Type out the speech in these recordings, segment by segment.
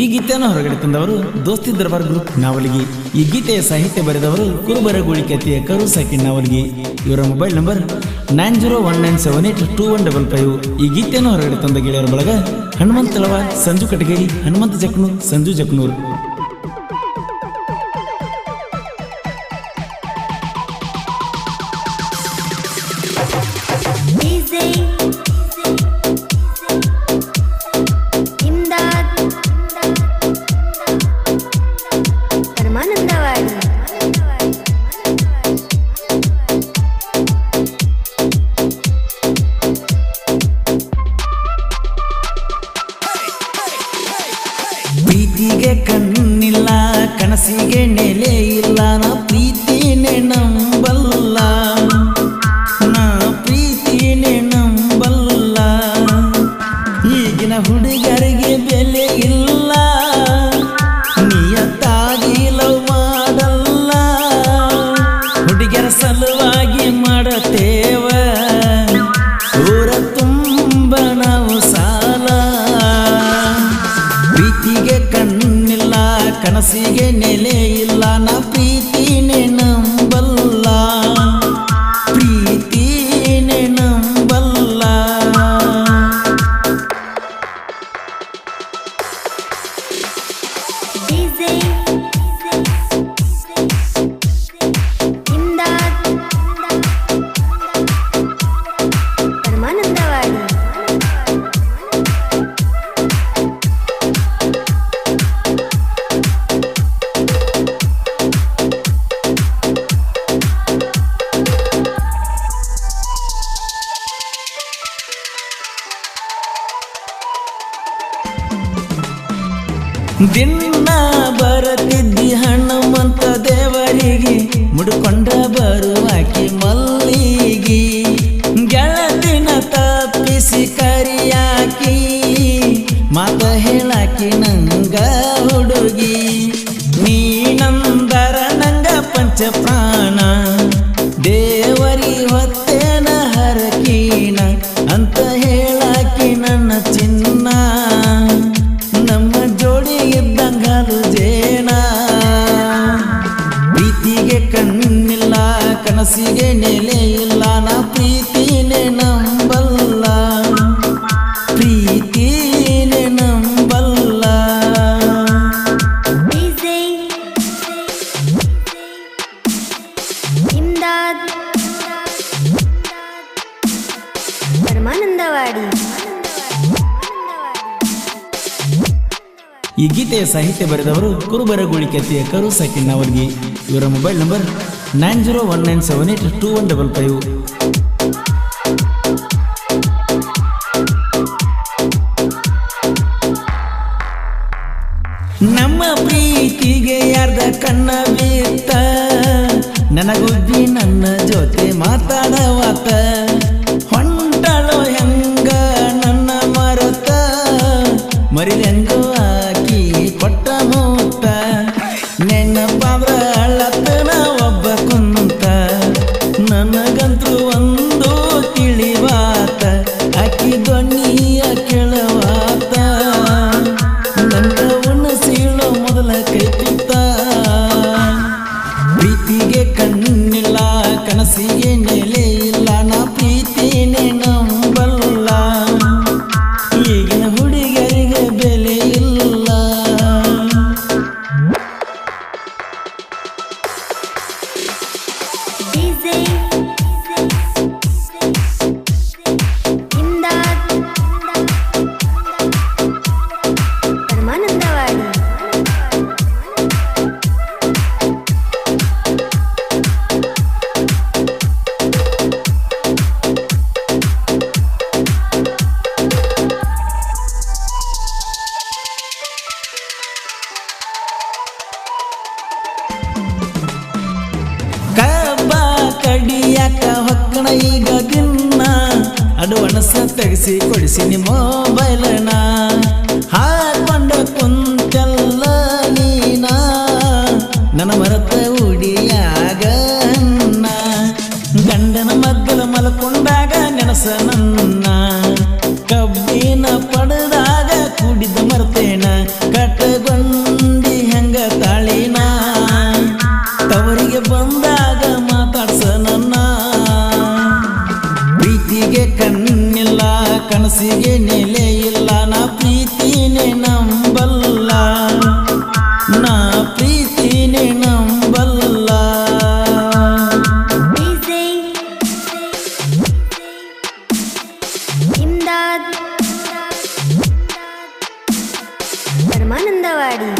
ಈ ಗೀತೆಯನ್ನು ಹೊರಗಡೆ ತಂದವರು ದೋಸ್ತಿ ದರ್ಬಾರ್ ಗ್ರೂಪ್ ನಾವಲಿಗೆ. ಈ ಗೀತೆಯ ಸಾಹಿತ್ಯ ಬರೆದವರು ಕುರುಬರ ಗುಳಿಕತಿಯ ಕರು ಸಾಕಿನ್ ನಾವಲಿಗೆ. ಇವರ mobile number nine zero one nine seven eight two one double five. ಈ ಗೀತೆಯನ್ನು ಹೊರಗಡೆ ತಂದ ಗೆಳೆಯರ ಬಳಗ ಹನುಮಂತ ಸಂಜು ಕಟಗೇರಿ, ಹನುಮಂತ ಜಕ್ನೂರ್, ಸಂಜು ಜಕ್ನೂರ್. ಕನಸಿಗೆ ನೆಲೆ ಇಲ್ಲ, ನಾ ಪ್ರೀತಿನೇ ನಂಬಲ್ಲ. ನಾ ಪ್ರೀತಿನೇ ನಂಬಲ್ಲ. ಈಗಿನ ಹುಡುಗರಿಗೆ ಬೆಲೆ ಇಲ್ಲ. ನಿಯತ್ತಾಗಿ ಲವ್ ಮಾಡಲ್ಲ. ಹುಡುಗರ ಸಲುವಾಗಿ ಮಾಡತೇವ ಈ ಸಾಹಿತ್ಯ ಬರೆದವರು ಕುರುಬರ ಗುಳಿಕೆತಿಯ ಕರು ಸಾಕಿನ್ ಅವರಿಗೆ. ಇವರ mobile number nine zero one nine seven eight two one double five. ನಮ್ಮ ಪ್ರೀತಿಗೆ ಯಾರ್ದ ಕಣ್ಣ ಬೀರ್ತ ನನಗುದ್ದಿ ನನ್ನ ಜೊತೆ ಮಾತಾಡವಾತ? cinema. ಹಾಸಿಗೆ ನೆಲೆ ಇಲ್ಲ ನಾ ಪ್ರೀತಿನೇ ನಂಬಲ್ಲ ನಾ ಪ್ರೀತಿನೇ ನಂಬಲ್ಲ ಪರಮಾನಂದವಾಡಿ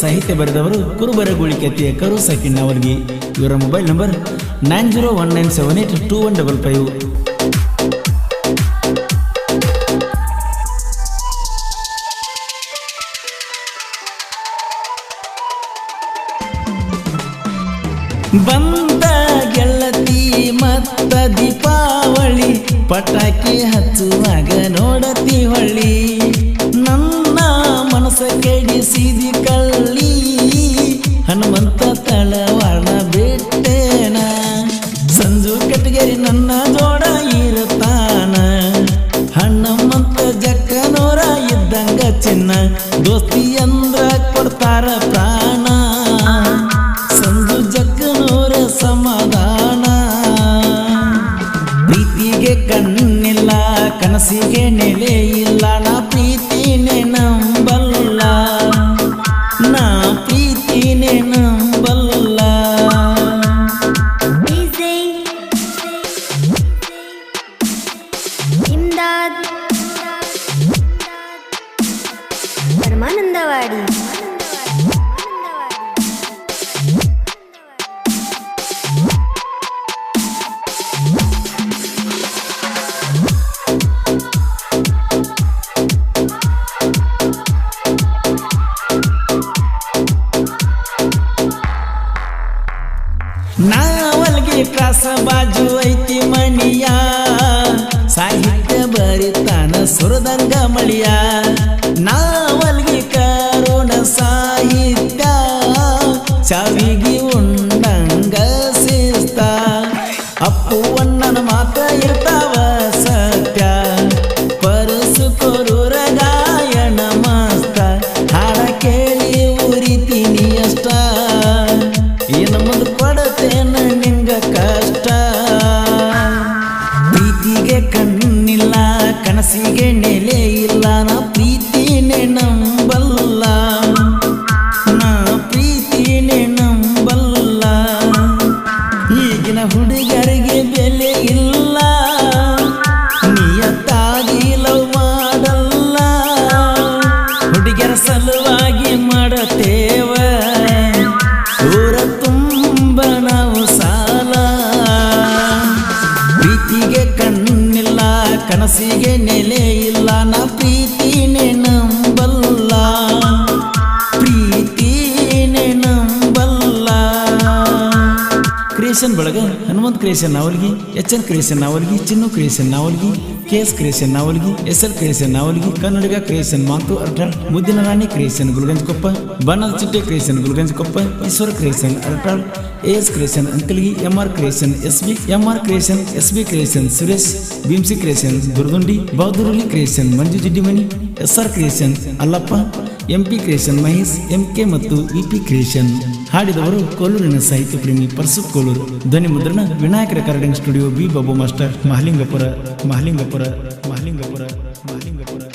ಸಾಹಿತ್ಯ ಬರೆದವರು ಕುರುಬರಗುಳಿ ಕತಿಯ ಕರು ಅವರಿಗೆ. ಇವರ mobile number nine zero one nine seven eight two one double five. ಬಂದ ಗೆಳತಿ ಮತ್ತ ದೀಪಾವಳಿ, ಪಟಾಕಿ ಹಚ್ಚುವಾಗ ನೋಡತಿ ಹೊಳ್ಳಿ. ನೆಲೆ ಇಲ್ಲ ನಾ ಪ್ರೀತಿನೇ ನಂಬಲ್ಲ. ನಾ ಪ್ರೀತಿನೇ ನಂಬಲ್ಲ. ಪರಮಾನಂದವಾಡಿ ನಾವಲ್ಗೆ ಕ್ರಾಸ ಬಾಜು ಐತಿ ಮಣಿಯ. ಸಾಹಿತ್ಯ ಬರಿತಾನ ಸುರದಂಗ ಮಳಿಯ. ನಾವಲ್ಗೆ ಕರೋಣ ಸಾಹಿತ್ಯ ಚಾವಿಗೆ ಉಂಡಂಗ ಶಿಸ್ತ ಅಪ್ಪು ಅಣ್ಣನ ಮಾತ ಇರ್ತಾವ. ಕಣ್ಣಿಲ್ಲ ಕನಸಿಗೆ ನೆಲೆ ಇಲ್ಲ, ನಾ ಪ್ರೀತಿನೇ ನಂಬಲ್ಲ. ನಾ ಪ್ರೀತಿನೇ ನಂಬಲ್ಲ. ಈಗಿನ ಹುಡುಗರಿಗೆ ಬೆಲೆ ಇಲ್ಲ. ನಿಯತ್ತಾಗಿ ಲವ್ ಮಾಡಲ್ಲ. ಹುಡುಗರ ಸಲುವಾಗಿ ಮಾಡತೇವ ಕ್ರಿಯೇಷನ್ ಬಳಗ, Hanumanth creation Navalgi, H N creation Navalgi, Chinnu creation Navalgi, K S creation Navalgi, S L creation Navalgi, Kannadiga creation ಮಾತು ಅರ್ಟಾಳ್ ಮುದ್ದಿನ ರಾಣಿ ಕ್ರಿಯೇಷನ್ ಗುಲ್ಗಂಜ್ ಕೊಪ್ಪ ಬಣ್ಣದ ಚಿಟ್ಟೆ creation Gulganj Koppa Eshwara creation Artal A S creation Ankalgi, M R creation S B M R creation S B creation Suresh, Bhimsi creation Durdundi, ಬಹದ್ದೂರಲ್ಲಿ creation Manju Jiddimani S R creation Allappa M P creation Mahesh M K ಮತ್ತು E P creation ಹಾಡಿದವರು ಕೋಲೂರಿನ ಸಾಹಿತ್ಯ ಪ್ರೇಮಿ ಪರ್ಸು ಕೋಲೂರು. ಧ್ವನಿ ಮುದ್ರಣ Vinayaka recording studio B Babu master Mahalingapura Mahalingapura Mahalingapura Mahalingapura.